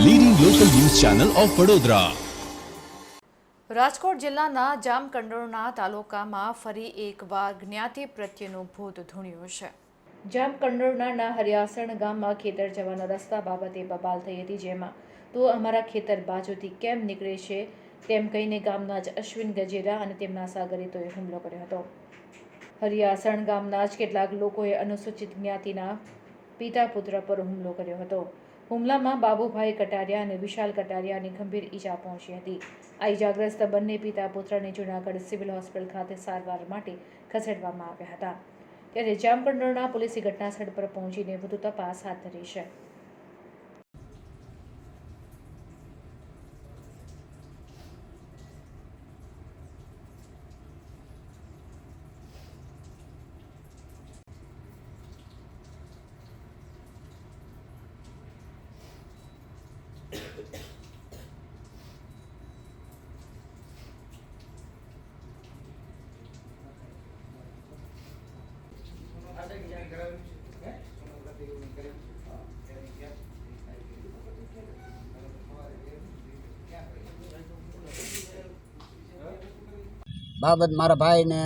Channel of Vadodara Rajkot જિલ્લાના જામકંડોરણા તાલુકામાં ફરી એકવાર જ્ઞાતિ પ્રત્યેનું ભૂત ધૂણ્યું છે. જામકંડોરણાના હરિયાસણ ગામમાં ખેતર જવાના રસ્તા બાબતે બબાલ થઈ હતી જેમાં, તો અમારા ખેતર બાજુથી કેમ નીકળે છે? તેમ કહીને ગામના જ અશ્વિન ગજેરા અને તેમના સાગરીતોએ હુમલો કર્યો હતો. હરિયાસણ ગામના જ કેટલાક લોકોએ અનુસૂચિત જ્ઞાતિના પિતા પુત્ર પર હુમલો કર્યો હતો. હુમલામાં બાબુભાઈ કટારિયા અને વિશાલ કટારિયાને ગંભીર ઈજા પહોંચી હતી. આ ઈજાગ્રસ્ત બંને પિતા પુત્રને જૂનાગઢ સિવિલ હોસ્પિટલ ખાતે સારવાર માટે ખસેડવામાં આવ્યા હતા. ત્યારે જામકંડોરણા પોલીસે ઘટનાસ્થળ પર પહોંચીને વધુ તપાસ હાથ ધરી છે. બાબત મારા ભાઈને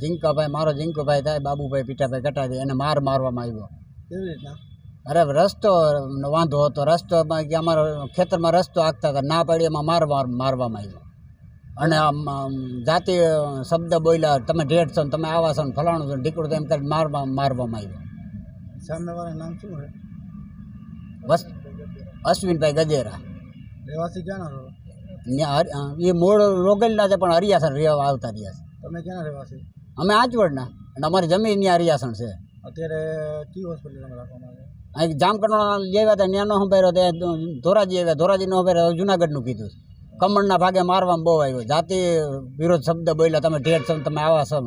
ઝીંકાભાઈ મારો ઝીંકુભાઈ થાય બાબુભાઈ પીઠાભાઈ કટારી એને માર મારવામાં આવ્યો. કેવી રીતના? અરે રસ્તો વાંધો હતો. રસ્તોમાં કે અમારો ખેતરમાં રસ્તો આખતા હતા. ના પાડી એમાં માર મારવામાં આવ્યો. અને આમ જાતિ શબ્દ બોલ્યા તમે ઢેઢ છો ને તમે આવા છો ને ફલાણું છો ને ઢીકડું એમ કરી મારવા મારવામાં આવ્યો. સામેવાળા નામ શું છે? બસ અશ્વિનભાઈ ગજેરા. રહેવાસી ક્યાંના છો? એ મૂળ રોગેલના છે પણ હરિયાસણ રહેવા આવતા રહ્યા છે. તમે ક્યાં રહેવાસી? અમે આંચવડના અને અમારી જમીન ત્યાં હરિયાસણ છે. અત્યારે કઈ હોસ્પિટલમાં રાખવામાં આવે અહીં જામકંડોળા લેવા હતા ત્યાંનો ત્યાં ધોરાજી આવ્યા ધોરાજીનો સંભાળ્યો જુનાગઢનું કીધું કમળના ભાગે મારવામાં બહુ આવ્યો. જાતિ વિરોધ શબ્દ બોલ્યા તમે ઢેર છો ને તમે આવા છો.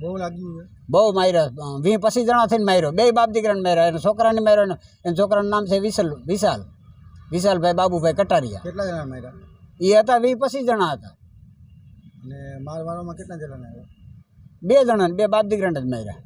બહુ લાગ્યું છે. બહુ માર્યા. વી પચીસ જણા થઈને માર્યો. બે બાપ દીકરાને માર્યા. એને છોકરાને માર્યો ને એના છોકરાનું નામ છે વિશાલ વિશાલ. વિશાલભાઈ બાબુભાઈ કટારિયા. કેટલા જણા માર્યા? એ હતા વી પચીસ જણા હતા. અને માર મારવામાં કેટલા જણાને આવ્યા બે જણા ને બે બાપ દીકરાને જ માર્યા.